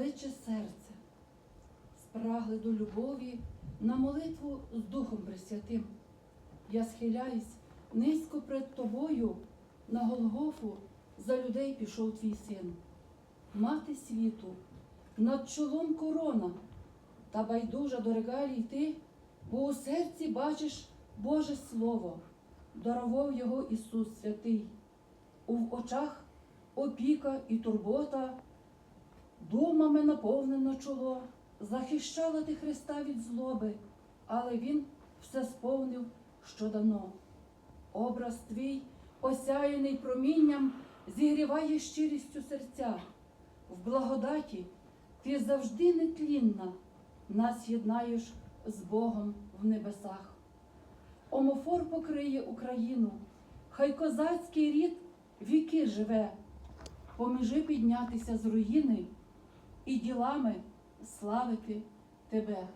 кличе серце, спрагли до любові на молитву з Духом Пресвятим. Я схиляюсь низько пред тобою, на Голгофу за людей пішов твій син. Мати світу, над чолом корона, та байдужа до регалій ти, бо у серці бачиш Боже Слово, дарував його Ісус святий. У очах опіка і турбота, думами наповнено чоло, захищала ти Христа від злоби, але Він все сповнив, що дано. Образ твій, осяяний промінням, зігріває щирістю серця. В благодаті ти завжди нетлінна, нас єднаєш з Богом в небесах. Омофор покриє Україну, хай козацький рід віки живе, поміжи піднятися з руїни і ділами славити тебе.